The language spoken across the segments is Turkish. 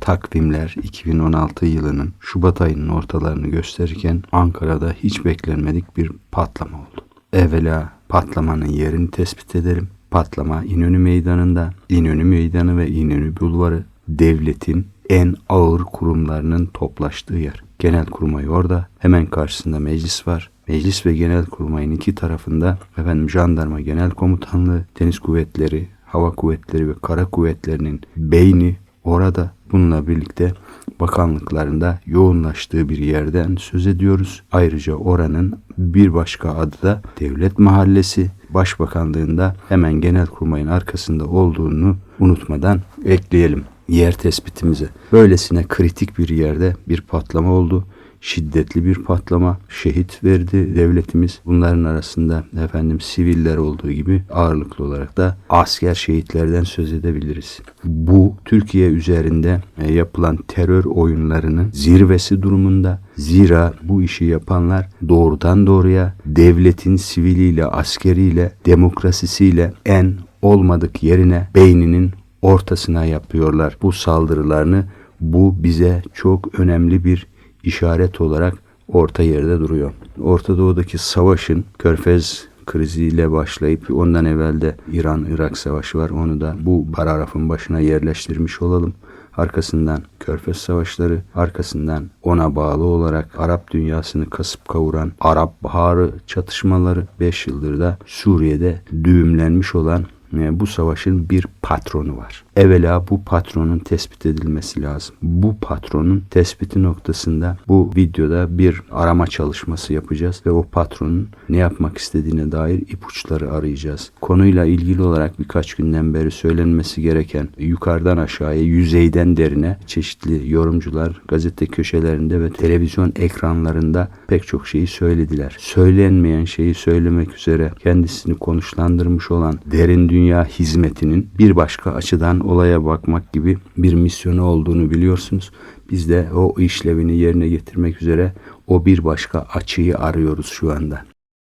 Takvimler 2016 yılının Şubat ayının ortalarını gösterirken Ankara'da hiç beklenmedik bir patlama oldu. Evvela patlamanın yerini tespit edelim. Patlama İnönü Meydanı'nda, İnönü Meydanı ve İnönü Bulvarı devletin en ağır kurumlarının toplaştığı yer. Genel kurmay orada. Hemen karşısında meclis var. Meclis ve genel kurmayın iki tarafında efendim jandarma genel komutanlığı, deniz kuvvetleri, hava kuvvetleri ve kara kuvvetlerinin beyni orada. Bununla birlikte bakanlıklarında yoğunlaştığı bir yerden söz ediyoruz. Ayrıca oranın bir başka adı da Devlet Mahallesi. Başbakanlığında hemen genel kurmayın arkasında olduğunu unutmadan ekleyelim yer tespitimize. Böylesine kritik bir yerde bir patlama oldu. Şiddetli bir patlama, şehit verdi devletimiz. Bunların arasında efendim siviller olduğu gibi ağırlıklı olarak da asker şehitlerden söz edebiliriz. Bu Türkiye üzerinde e, yapılan terör oyunlarının zirvesi durumunda. Zira bu işi yapanlar doğrudan doğruya devletin siviliyle, askeriyle, demokrasisiyle en olmadık yerine beyninin ortasına yapıyorlar bu saldırılarını. Bu bize çok önemli bir işaret olarak orta yerde duruyor. Orta Doğu'daki savaşın Körfez kriziyle başlayıp ondan evvel de İran-Irak savaşı var. Onu da bu paragrafın başına yerleştirmiş olalım. Arkasından Körfez Savaşları, arkasından ona bağlı olarak Arap dünyasını kasıp kavuran Arap Baharı çatışmaları 5 yıldır da Suriye'de düğümlenmiş olan e, bu savaşın bir patronu var. Evvela bu patronun tespit edilmesi lazım. Bu patronun tespiti noktasında bu videoda bir arama çalışması yapacağız ve o patronun ne yapmak istediğine dair ipuçları arayacağız. Konuyla ilgili olarak birkaç günden beri söylenmesi gereken yukarıdan aşağıya, yüzeyden derine çeşitli yorumcular gazete köşelerinde ve televizyon ekranlarında pek çok şeyi söylediler. Söylenmeyen şeyi söylemek üzere kendisini konuşlandırmış olan derin dünya hizmetinin bir başka açıdan olaya bakmak gibi bir misyonu olduğunu biliyorsunuz. Biz de o işlevini yerine getirmek üzere o bir başka açıyı arıyoruz şu anda.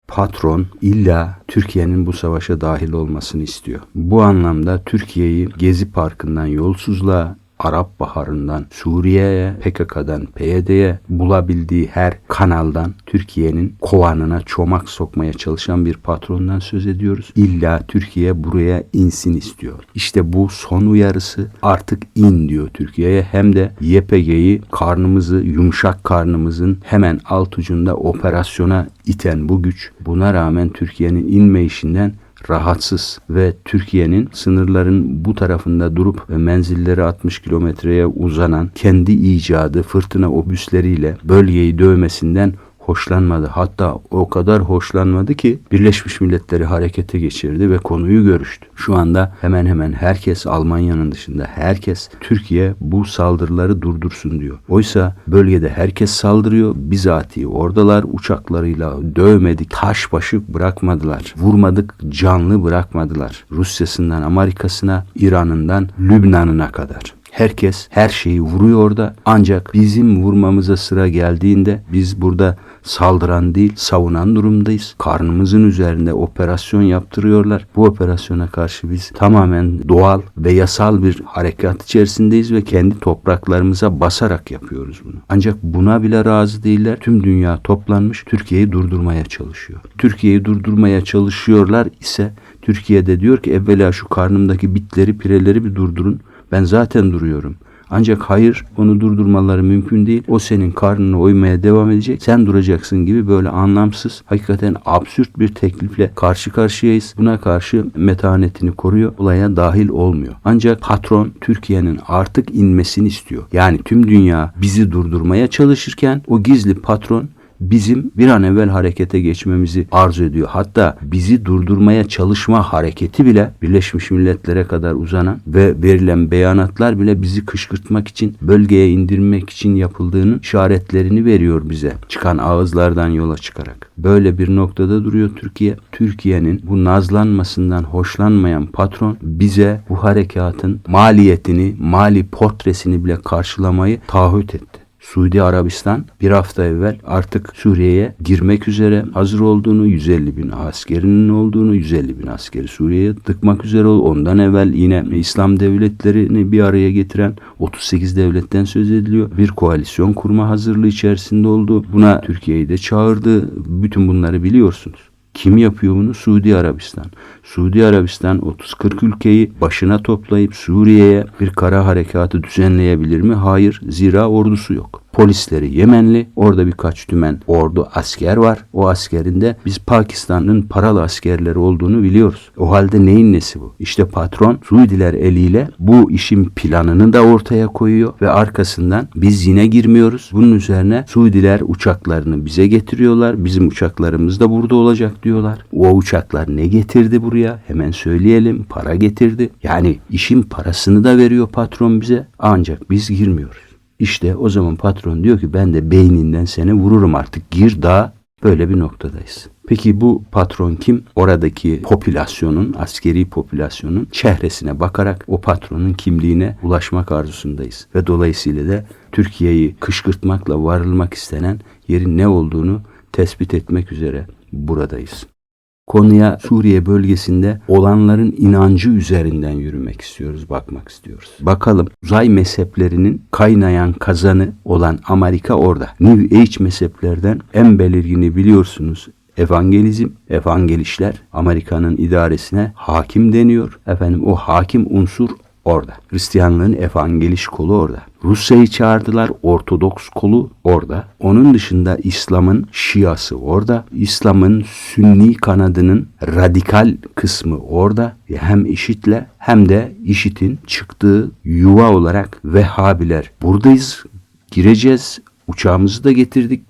Patron illa Türkiye'nin bu savaşa dahil olmasını istiyor. Bu anlamda Türkiye'yi Gezi Parkı'ndan yolsuzluğa, Arap Baharı'ndan Suriye'ye, PKK'dan PYD'ye bulabildiği her kanaldan Türkiye'nin kovanına çomak sokmaya çalışan bir patrondan söz ediyoruz. İlla Türkiye buraya insin istiyor. İşte bu son uyarısı artık in diyor Türkiye'ye hem de YPG'yi karnımızı yumuşak karnımızın hemen alt ucunda operasyona iten bu güç buna rağmen Türkiye'nin inme işinden rahatsız ve Türkiye'nin sınırların bu tarafında durup menzilleri 60 kilometreye uzanan kendi icadı fırtına obüsleriyle bölgeyi dövmesinden hoşlanmadı. Hatta o kadar hoşlanmadı ki Birleşmiş Milletleri harekete geçirdi ve konuyu görüştü. Şu anda hemen hemen herkes Almanya'nın dışında herkes Türkiye bu saldırıları durdursun diyor. Oysa bölgede herkes saldırıyor. Bizatihi oradalar uçaklarıyla dövmedik, taş başı bırakmadılar. Vurmadık, canlı bırakmadılar. Rusya'sından Amerika'sına, İran'ından Lübnan'ına kadar. Herkes her şeyi vuruyor orada. Ancak bizim vurmamıza sıra geldiğinde biz burada saldıran değil savunan durumdayız. Karnımızın üzerinde operasyon yaptırıyorlar. Bu operasyona karşı biz tamamen doğal ve yasal bir harekat içerisindeyiz ve kendi topraklarımıza basarak yapıyoruz bunu. Ancak buna bile razı değiller. Tüm dünya toplanmış Türkiye'yi durdurmaya çalışıyor. Türkiye'yi durdurmaya çalışıyorlar ise Türkiye'de diyor ki evvela şu karnımdaki bitleri pireleri bir durdurun. Ben zaten duruyorum. Ancak hayır onu durdurmaları mümkün değil. O senin karnını oymaya devam edecek. Sen duracaksın gibi böyle anlamsız, hakikaten absürt bir teklifle karşı karşıyayız. Buna karşı metanetini koruyor. Olaya dahil olmuyor. Ancak patron Türkiye'nin artık inmesini istiyor. Yani tüm dünya bizi durdurmaya çalışırken o gizli patron bizim bir an evvel harekete geçmemizi arzu ediyor. Hatta bizi durdurmaya çalışma hareketi bile Birleşmiş Milletler'e kadar uzanan ve verilen beyanatlar bile bizi kışkırtmak için, bölgeye indirmek için yapıldığının işaretlerini veriyor bize. Çıkan ağızlardan yola çıkarak. Böyle bir noktada duruyor Türkiye. Türkiye'nin bu nazlanmasından hoşlanmayan patron bize bu harekatın maliyetini, mali portresini bile karşılamayı taahhüt etti. Suudi Arabistan bir hafta evvel artık Suriye'ye girmek üzere hazır olduğunu, 150 bin askerinin olduğunu, 150 bin askeri Suriye'ye tıkmak üzere ondan evvel yine İslam devletlerini bir araya getiren 38 devletten söz ediliyor. Bir koalisyon kurma hazırlığı içerisinde oldu. Buna Türkiye'yi de çağırdı. Bütün bunları biliyorsunuz. Kim yapıyor bunu? Suudi Arabistan. Suudi Arabistan 30-40 ülkeyi başına toplayıp Suriye'ye bir kara harekatı düzenleyebilir mi? Hayır. Zira ordusu yok. Polisleri Yemenli. Orada birkaç tümen ordu asker var. O askerin de biz Pakistan'ın paralı askerleri olduğunu biliyoruz. O halde neyin nesi bu? İşte patron Suudiler eliyle bu işin planını da ortaya koyuyor ve arkasından biz yine girmiyoruz. Bunun üzerine Suudiler uçaklarını bize getiriyorlar. Bizim uçaklarımız da burada olacak diyorlar. O uçaklar ne getirdi buraya? Hemen söyleyelim. Para getirdi. Yani işin parasını da veriyor patron bize. Ancak biz girmiyoruz. İşte o zaman patron diyor ki ben de beyninden seni vururum artık gir daha böyle bir noktadayız. Peki bu patron kim? Oradaki popülasyonun, askeri popülasyonun çehresine bakarak o patronun kimliğine ulaşmak arzusundayız. Ve dolayısıyla da Türkiye'yi kışkırtmakla varılmak istenen yerin ne olduğunu tespit etmek üzere buradayız. Konuya Suriye bölgesinde olanların inancı üzerinden yürümek istiyoruz, bakmak istiyoruz. Bakalım uzay mezheplerinin kaynayan kazanı olan Amerika orada. New Age mezheplerden en belirgini biliyorsunuz evangelizm, evangelişler Amerika'nın idaresine hakim deniyor. Efendim o hakim unsur orada. Hristiyanlığın evangeliş kolu orada. Rusya'yı çağırdılar, Ortodoks kolu orada. Onun dışında İslam'ın Şiası orada. İslam'ın Sünni kanadının radikal kısmı orada. Hem işitle hem de işitin çıktığı yuva olarak Vehhabiler. Buradayız, gireceğiz, uçağımızı da getirdik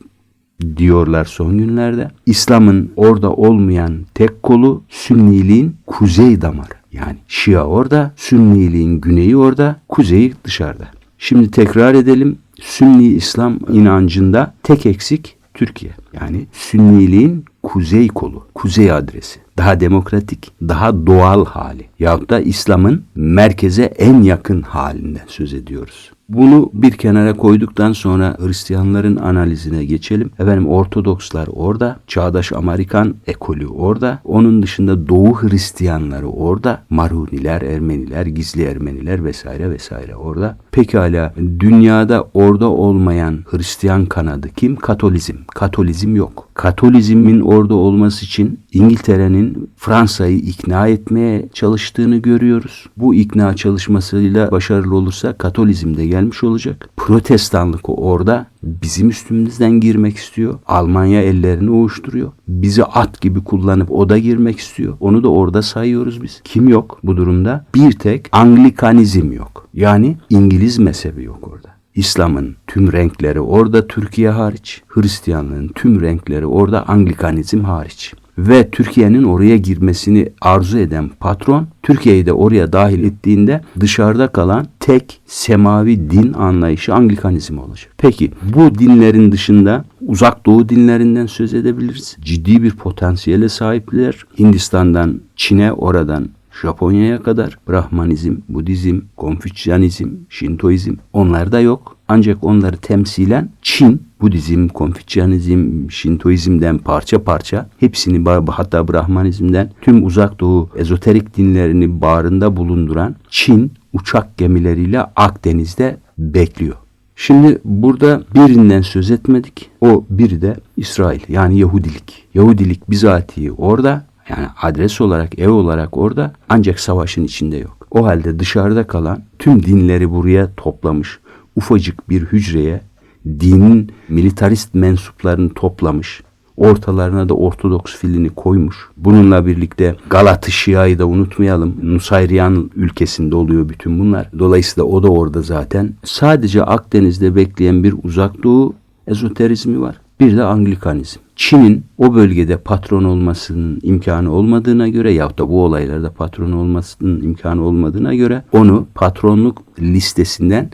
diyorlar son günlerde. İslam'ın orada olmayan tek kolu Sünniliğin kuzey damarı. Yani Şia orada, Sünniliğin güneyi orada, kuzeyi dışarıda. Şimdi tekrar edelim. Sünni İslam inancında tek eksik Türkiye. Yani Sünniliğin kuzey kolu, kuzey adresi. Daha demokratik, daha doğal hali. Yahut da İslam'ın merkeze en yakın halinden söz ediyoruz. Bunu bir kenara koyduktan sonra Hristiyanların analizine geçelim. Efendim Ortodokslar orada, Çağdaş Amerikan ekolü orada. Onun dışında Doğu Hristiyanları orada, Maruniler, Ermeniler, Gizli Ermeniler vesaire vesaire orada. Pekala dünyada orada olmayan Hristiyan kanadı kim? Katolizm. Katolizm yok. Katolizmin orada olması için İngiltere'nin Fransa'yı ikna etmeye çalıştığını görüyoruz. Bu ikna çalışmasıyla başarılı olursa Katolizm de gelmiş olacak. Protestanlık orada bizim üstümüzden girmek istiyor. Almanya ellerini ovuşturuyor. Bizi at gibi kullanıp o da girmek istiyor. Onu da orada sayıyoruz biz. Kim yok bu durumda? Bir tek Anglikanizm yok. Yani İngiliz mezhebi yok orada. İslam'ın tüm renkleri orada Türkiye hariç, Hristiyanlığın tüm renkleri orada Anglikanizm hariç ve Türkiye'nin oraya girmesini arzu eden patron Türkiye'yi de oraya dahil ettiğinde dışarıda kalan tek semavi din anlayışı Anglikanizm olacak. Peki bu dinlerin dışında uzak doğu dinlerinden söz edebiliriz. Ciddi bir potansiyele sahipler. Hindistan'dan Çin'e oradan Japonya'ya kadar Brahmanizm, Budizm, Konfüçyanizm, Şintoizm onlar da yok. Ancak onları temsilen Çin, Budizm, Konfüçyanizm, Şintoizm'den parça parça hepsini hatta Brahmanizm'den tüm uzak doğu ezoterik dinlerini bağrında bulunduran Çin uçak gemileriyle Akdeniz'de bekliyor. Şimdi burada birinden söz etmedik. O biri de İsrail yani Yahudilik. Yahudilik bizatihi orada yani adres olarak, ev olarak orada ancak savaşın içinde yok. O halde dışarıda kalan tüm dinleri buraya toplamış. Ufacık bir hücreye dinin militarist mensuplarını toplamış. Ortalarına da Ortodoks filini koymuş. Bununla birlikte Galatı Şia'yı da unutmayalım. Nusayriyan ülkesinde oluyor bütün bunlar. Dolayısıyla o da orada zaten. Sadece Akdeniz'de bekleyen bir uzak doğu ezoterizmi var. Bir de Anglikanizm. Çin'in o bölgede patron olmasının imkanı olmadığına göre ya da bu olaylarda patron olmasının imkanı olmadığına göre onu patronluk listesinden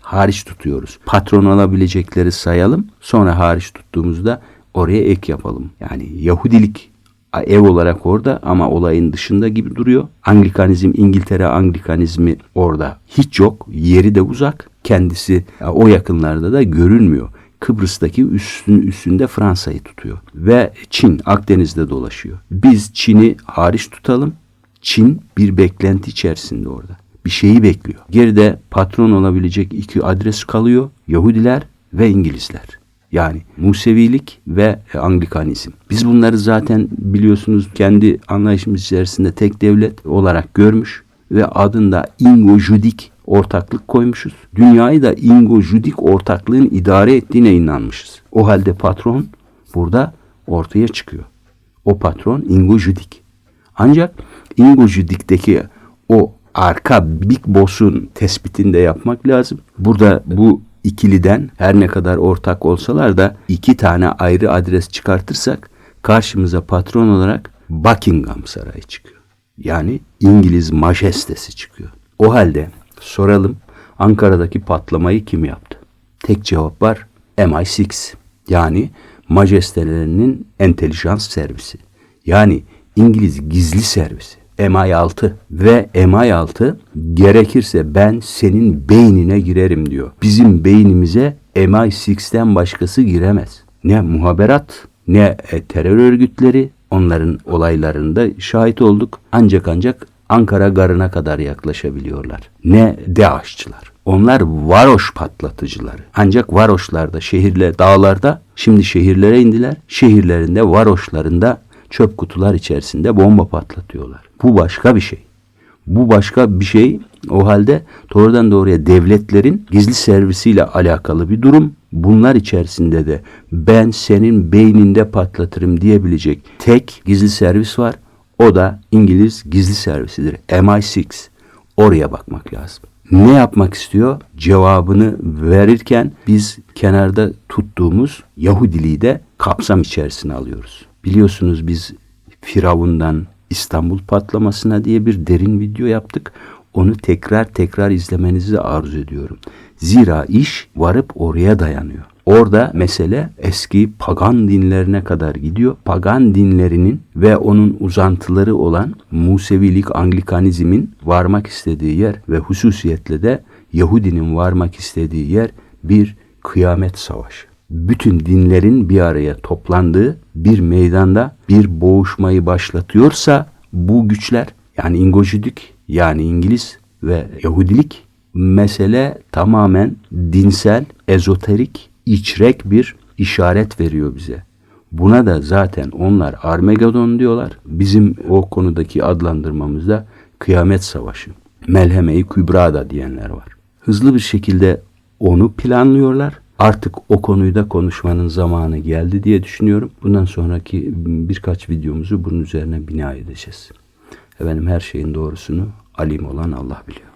hariç tutuyoruz. Patron alabilecekleri sayalım. Sonra hariç tuttuğumuzda oraya ek yapalım. Yani Yahudilik ev olarak orada ama olayın dışında gibi duruyor. Anglikanizm, İngiltere Anglikanizmi orada hiç yok. Yeri de uzak. Kendisi o yakınlarda da görünmüyor. Kıbrıs'taki üstün üstünde Fransa'yı tutuyor. Ve Çin Akdeniz'de dolaşıyor. Biz Çin'i hariç tutalım. Çin bir beklenti içerisinde orada. Bir şeyi bekliyor. Geride patron olabilecek iki adres kalıyor. Yahudiler ve İngilizler. Yani Musevilik ve Anglikanizm. Biz bunları zaten biliyorsunuz kendi anlayışımız içerisinde tek devlet olarak görmüş ve adında Ingo-Judik ortaklık koymuşuz. Dünyayı da Ingo-Judik ortaklığın idare ettiğine inanmışız. O halde patron burada ortaya çıkıyor. O patron Ingo-Judik. Ancak Ingo-Judik'teki o arka Big Boss'un tespitini de yapmak lazım. Burada bu ikiliden her ne kadar ortak olsalar da iki tane ayrı adres çıkartırsak karşımıza patron olarak Buckingham Sarayı çıkıyor. Yani İngiliz majestesi çıkıyor. O halde soralım Ankara'daki patlamayı kim yaptı? Tek cevap var MI6 yani majestelerinin entelijans servisi. Yani İngiliz gizli servisi. MI6 ve MI6 gerekirse ben senin beynine girerim diyor. Bizim beynimize MI6'ten başkası giremez. Ne muhaberat ne e, terör örgütleri onların olaylarında şahit olduk. Ancak ancak Ankara garına kadar yaklaşabiliyorlar. Ne DAEŞ'çılar. Onlar varoş patlatıcıları. Ancak varoşlarda, şehirler, dağlarda şimdi şehirlere indiler. Şehirlerinde, varoşlarında çöp kutular içerisinde bomba patlatıyorlar. Bu başka bir şey. Bu başka bir şey. O halde doğrudan doğruya devletlerin gizli servisiyle alakalı bir durum. Bunlar içerisinde de ben senin beyninde patlatırım diyebilecek tek gizli servis var. O da İngiliz gizli servisidir. MI6. Oraya bakmak lazım. Ne yapmak istiyor? Cevabını verirken biz kenarda tuttuğumuz Yahudiliği de kapsam içerisine alıyoruz. Biliyorsunuz biz Firavun'dan İstanbul patlamasına diye bir derin video yaptık. Onu tekrar tekrar izlemenizi arzu ediyorum. Zira iş varıp oraya dayanıyor. Orada mesele eski pagan dinlerine kadar gidiyor. Pagan dinlerinin ve onun uzantıları olan Musevilik, Anglikanizmin varmak istediği yer ve hususiyetle de Yahudinin varmak istediği yer bir kıyamet savaşı bütün dinlerin bir araya toplandığı bir meydanda bir boğuşmayı başlatıyorsa bu güçler yani İngojüdük yani İngiliz ve Yahudilik mesele tamamen dinsel, ezoterik, içrek bir işaret veriyor bize. Buna da zaten onlar Armagedon diyorlar. Bizim o konudaki adlandırmamızda kıyamet savaşı. Melheme-i Kübra da diyenler var. Hızlı bir şekilde onu planlıyorlar artık o konuyu da konuşmanın zamanı geldi diye düşünüyorum. Bundan sonraki birkaç videomuzu bunun üzerine bina edeceğiz. Efendim her şeyin doğrusunu alim olan Allah biliyor.